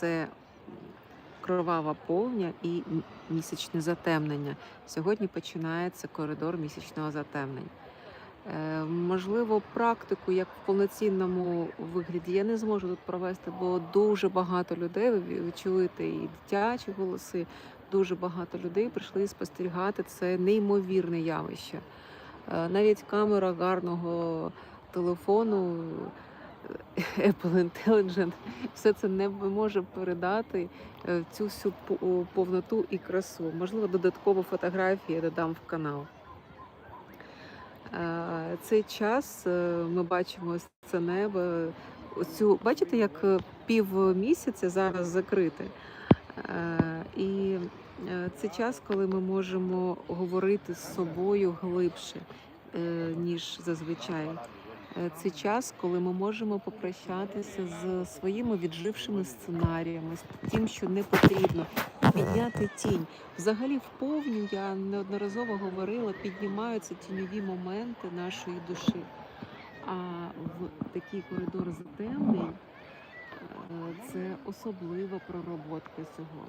це кровава повня і місячне затемнення. Сьогодні починається коридор місячного затемнення. Е, Можливо, практику як в повноцінному вигляді я не зможу тут провести, бо дуже багато людей. Ви і дитячі голоси. Дуже багато людей прийшли спостерігати це неймовірне явище. Е, Навіть камера гарного телефону Apple Intelligent все це не може передати е, цю всю повноту і красу. Можливо, додаткову фотографію я додам в канал. Цей час е, ми бачимо це небо. Оцю, бачите, як е, пів місяця зараз закрите. І це час, коли ми можемо говорити з собою глибше, ніж зазвичай. Е, Це час, коли ми можемо попрощатися з своїми віджившими сценаріями, з тим, що не потрібно, підняти тінь. Взагалі, в повню я неодноразово говорила, піднімаються тіньові моменти нашої душі. А в такий коридор затемнень е, це особлива пророботка цього.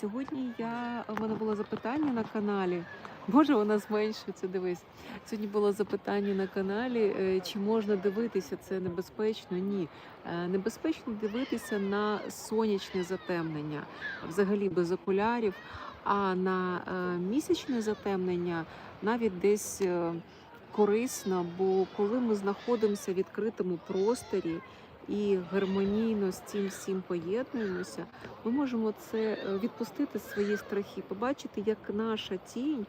Сьогодні я у мене було запитання на каналі. Боже, вона зменшується. Дивись. Сьогодні було запитання на каналі, е, чи можна дивитися це небезпечно? Ні. Е, Небезпечно дивитися на сонячне затемнення, взагалі без окулярів. А на е, місячне затемнення навіть десь корисно, бо коли ми знаходимося в відкритому просторі і гармонійно з цим всім поєднуємося, ми можемо це е, відпустити свої страхи, побачити, як наша тінь.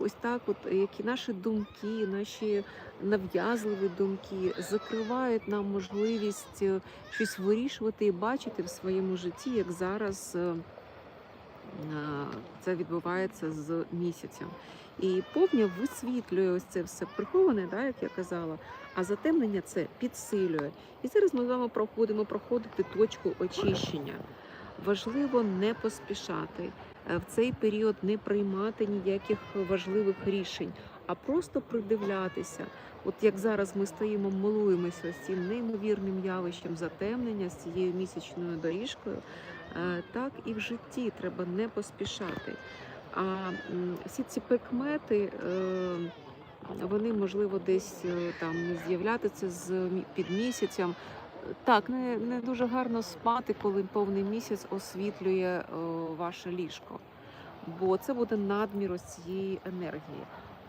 Ось так, от які наші думки, наші нав'язливі думки закривають нам можливість е, щось вирішувати і бачити в своєму житті, як зараз е, це відбувається з місяцем. І повня висвітлює ось це все приховане, да, як я казала, а затемнення це підсилює. І зараз ми з вами проходимо проходити точку очищення. Важливо не поспішати е, в цей період не приймати ніяких важливих рішень, а просто придивлятися. От як зараз ми стоїмо, милуємося з цим неймовірним явищем затемнення з цією місячною доріжкою, е, так і в житті треба не поспішати. А всі ці прикмети, е, вони можливо десь е, там з'являтися з під місяцем. Так, не, не дуже гарно спати, коли повний місяць освітлює ваше ліжко, бо це буде надмір цієї енергії.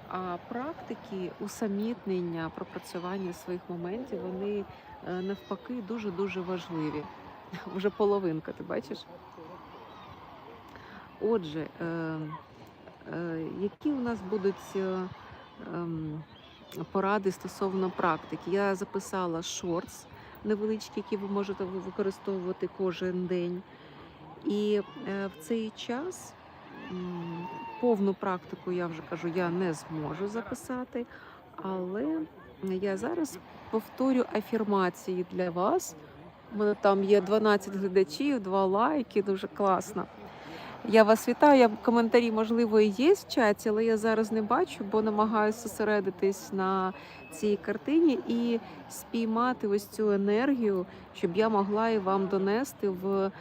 А практики усамітнення, пропрацювання своїх моментів, вони е, навпаки дуже дуже важливі. Вже половинка, ти бачиш? Отже, е, е, які у нас будуть е, ем, поради стосовно практики? Я записала шортс невеличкі, які ви можете використовувати кожен день. І е, в цей час м, повну практику, я вже кажу, я не зможу записати, але я зараз повторю афірмації для вас. У мене там є 12 глядачів, 2 лайки, дуже класно. Я вас вітаю. Я коментарі, можливо, і є в чаті, але я зараз не бачу, бо намагаюся зосередитись на цій картині і спіймати ось цю енергію, щоб я могла і вам донести в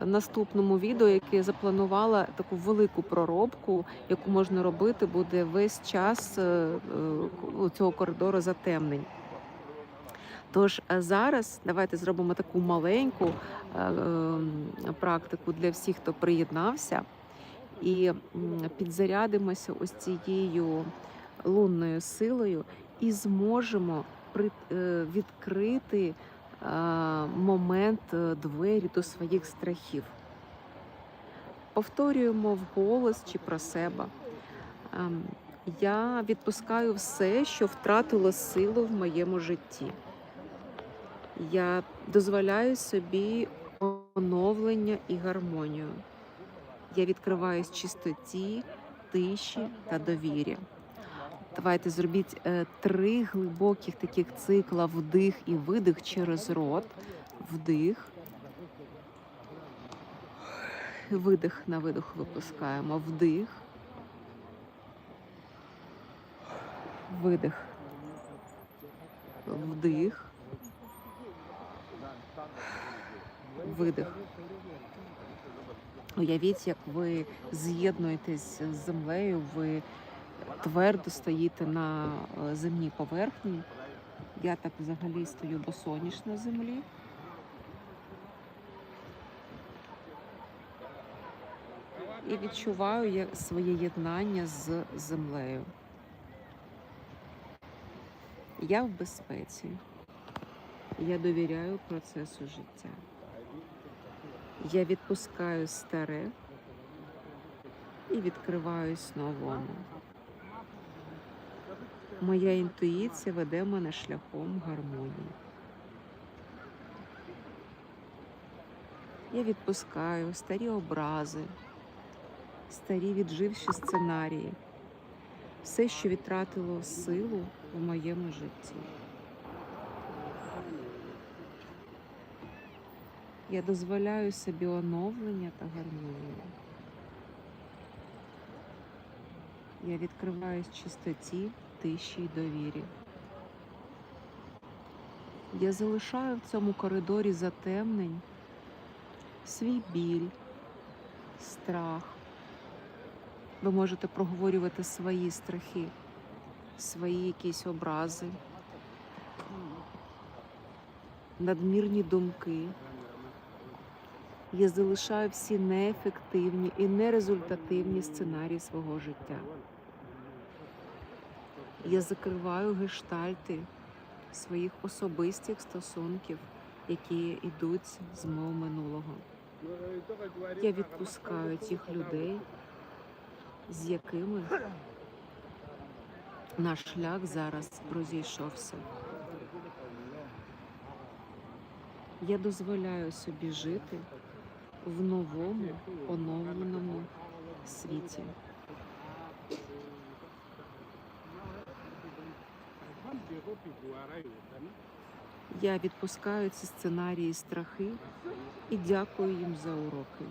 наступному відео, яке запланувала таку велику проробку, яку можна робити буде весь час е, е, у цього коридору затемнень. Тож е, зараз давайте зробимо таку маленьку е, ем, практику для всіх, хто приєднався, і підзарядимося ось цією лунною силою і зможемо е, відкрити момент двері до своїх страхів. Повторюємо вголос чи про себе. Ем, Я відпускаю все, що втратило силу в моєму житті. Я дозволяю собі оновлення і гармонію. Я відкриваюсь чистоті, тиші та довірі. Давайте зробіть е, три глибоких таких цикла вдих і видих через рот. Вдих. Видих на видих випускаємо. Вдих. Видих. Вдих. Видих. Уявіть, як ви з'єднуєтесь з землею, ви твердо стоїте на е, земній поверхні. Я так взагалі стою босоніж на землі. І відчуваю своє єднання з землею. Я в безпеці. Я довіряю процесу життя. Я відпускаю старе і відкриваюсь новому. Моя інтуїція веде мене шляхом гармонії. Я відпускаю старі образи, старі відживші сценарії, все, що відтратило силу в моєму житті. Я дозволяю собі оновлення та гармонію. Я відкриваюсь чистоті, тиші й довірі. Я залишаю в цьому коридорі затемнень свій біль, страх. Ви можете проговорювати свої страхи, свої якісь образи, надмірні думки. Я залишаю всі неефективні і нерезультативні сценарії свого життя. Я закриваю гештальти своїх особистих стосунків, які йдуть з мого минулого. Я відпускаю тих людей, з якими наш шлях зараз розійшовся. Я дозволяю собі жити в новому оновленому світі. Я відпускаю ці сценарії страхи і дякую їм за уроки.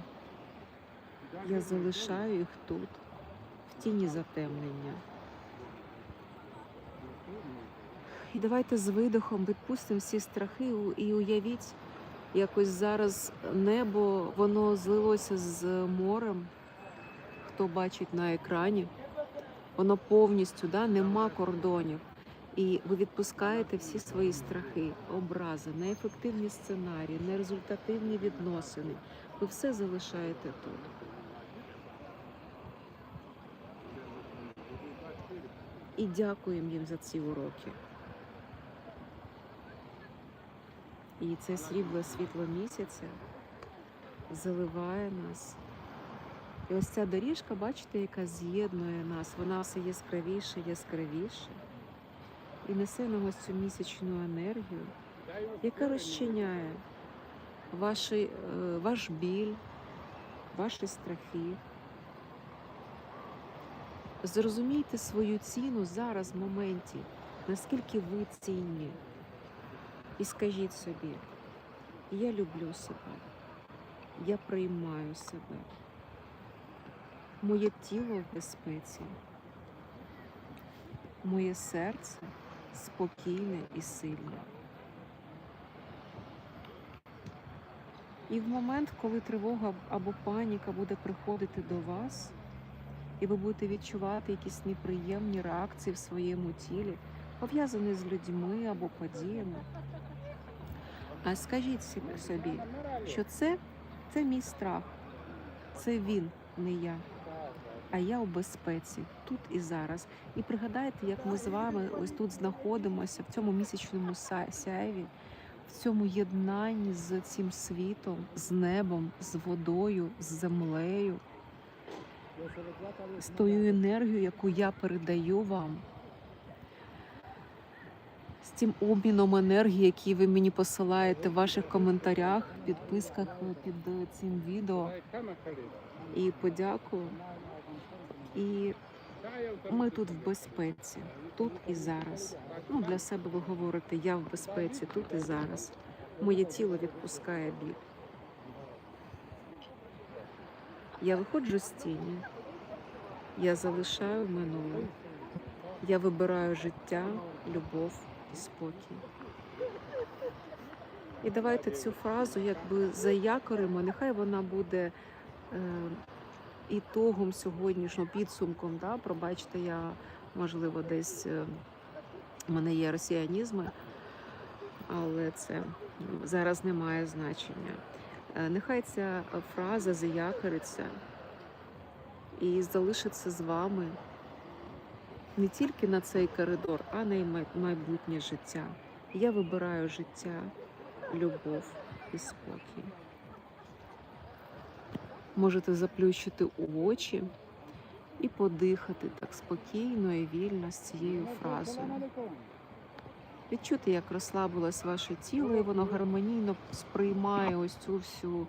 Я залишаю їх тут, в тіні затемнення. І давайте з видихом відпустимо всі страхи і уявіть, якось зараз небо воно злилося з морем. Хто бачить на екрані, воно повністю да, нема кордонів. І ви відпускаєте всі свої страхи, образи, неефективні сценарії, нерезультативні відносини. Ви все залишаєте тут. І дякуємо їм за ці уроки. І це срібле світло місяця заливає нас. І ось ця доріжка, бачите, яка з'єднує нас, вона все яскравіше, яскравіше. І несе нам ось цю місячну енергію, яка розчиняє ваші, е, ваш біль, ваші страхи. Зрозумійте свою ціну зараз в моменті, наскільки ви цінні. І скажіть собі, я люблю себе, я приймаю себе. Моє тіло в безпеці, моє серце спокійне і сильне. І в момент, коли тривога або паніка буде приходити до вас, і ви будете відчувати якісь неприємні реакції в своєму тілі, пов'язані з людьми або подіями, а скажіть собі- що це, це мій страх, це він, не я. А я у безпеці тут і зараз. І пригадайте, як ми з вами ось тут знаходимося в цьому місячному сяйві, в цьому єднанні з цим світом, з небом, з водою, з землею, з тою енергією, яку я передаю вам. З цим обміном енергії, який ви мені посилаєте в ваших коментарях, підписках під е, цим відео. І подякую. І ми тут в безпеці, тут і зараз. Ну, для себе ви говорите, я в безпеці, тут і зараз. Моє тіло відпускає біль. Я виходжу з тіні, я залишаю минуле. Я вибираю життя, любов спокій. І давайте цю фразу якби заякоримо, нехай вона буде е, ітогом сьогоднішнього підсумком, да, пробачте, я можливо десь е, в мене є росіянізми, але це зараз не має значення. Е, Нехай ця фраза заякориться і залишиться з вами не тільки на цей коридор, а на й майбутнє життя. Я вибираю життя, любов і спокій. Можете заплющити очі і подихати так спокійно і вільно з цією фразою. Відчути, як розслабилось ваше тіло, і воно гармонійно сприймає ось цю всю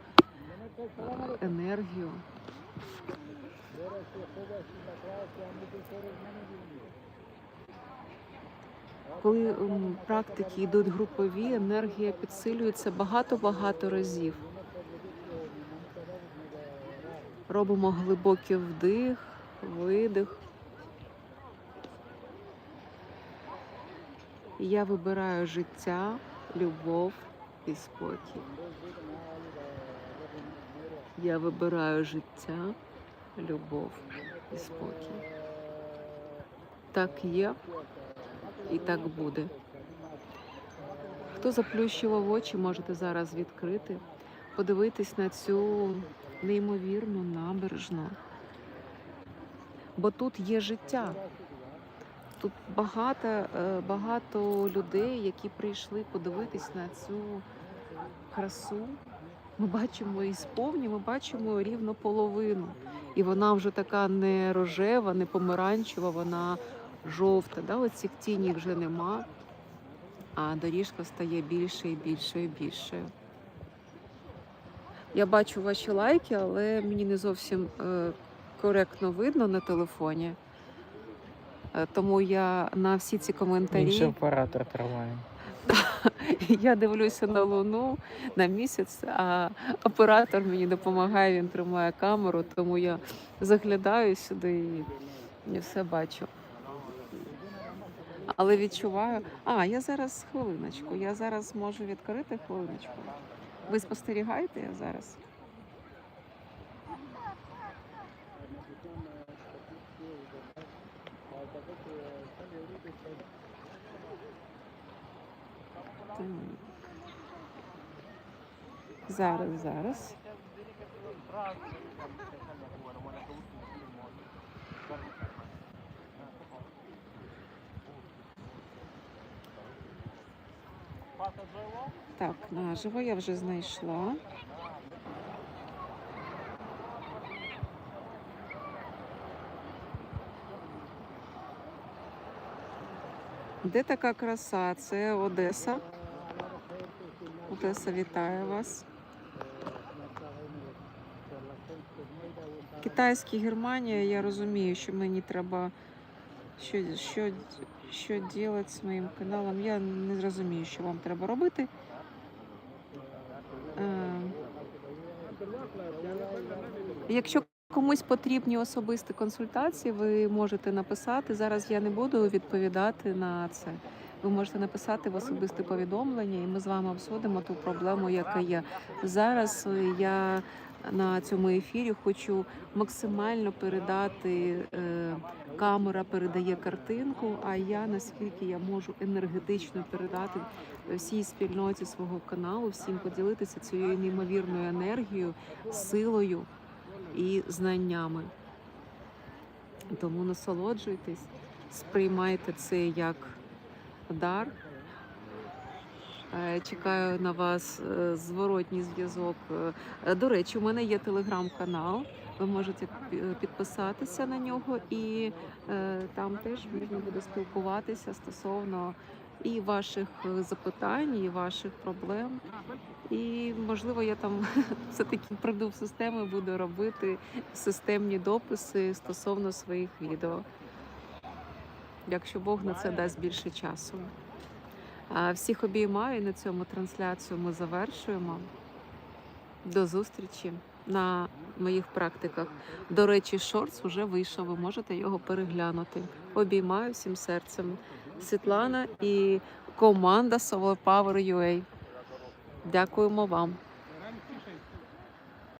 е, енергію. Коли практики йдуть групові, енергія підсилюється багато-багато разів. Робимо глибокий вдих, видих. Я вибираю життя, любов і спокій. Я вибираю життя, любов і спокій. Так є і так буде. Хто заплющував очі, можете зараз відкрити, подивитись на цю неймовірну набережну. Бо тут є життя. Тут багато, е, багато людей, які прийшли подивитись на цю красу. Ми бачимо і сповні, ми бачимо рівно половину. І вона вже така не рожева, не помаранчева, вона жовта. Да? Оцих тіней вже нема, а доріжка стає більше і більше і більше. Я бачу ваші лайки, але мені не зовсім е, коректно видно на телефоні. Е, Тому я на всі ці коментарі Інший оператор тримає. Я дивлюся на луну на місяць, а оператор мені допомагає, він тримає камеру, тому я заглядаю сюди і, все бачу. Але відчуваю. А, я зараз хвилиночку. Я зараз можу відкрити хвилиночку. Ви спостерігаєте я зараз? Так. Зараз, зараз. Так, наживо я вже знайшла. Де така краса? Це Одеса. Одеса вітає вас. Китайський Германія, я розумію, що мені треба що, що, що робити з моїм каналом. Я не розумію, що вам треба робити. Е, Якщо комусь потрібні особисті консультації, ви можете написати. Зараз я не буду відповідати на це. Ви можете написати в особисте повідомлення, і ми з вами обсудимо ту проблему, яка є. Зараз е, я на цьому ефірі хочу максимально передати. е, Камера передає картинку, а я наскільки я можу енергетично передати всій спільноті свого каналу, всім поділитися цією неймовірною енергією, силою і знаннями. Тому насолоджуйтесь, сприймайте це як дар. Е, Чекаю на вас е, зворотній зв'язок. Е, До речі, у мене є телеграм-канал. Ви можете підписатися на нього, і там теж можна буде спілкуватися стосовно і ваших запитань, і ваших проблем. І можливо, я там все-таки прийду в систему буду робити системні дописи стосовно своїх відео. Якщо Бог на це дасть більше часу. Всіх обіймаю і на цьому трансляцію ми завершуємо. До зустрічі на моїх практиках. До речі, шортс вже вийшов. Ви можете його переглянути. Обіймаю всім серцем. Світлана і команда Solar Power UA. Дякуємо вам.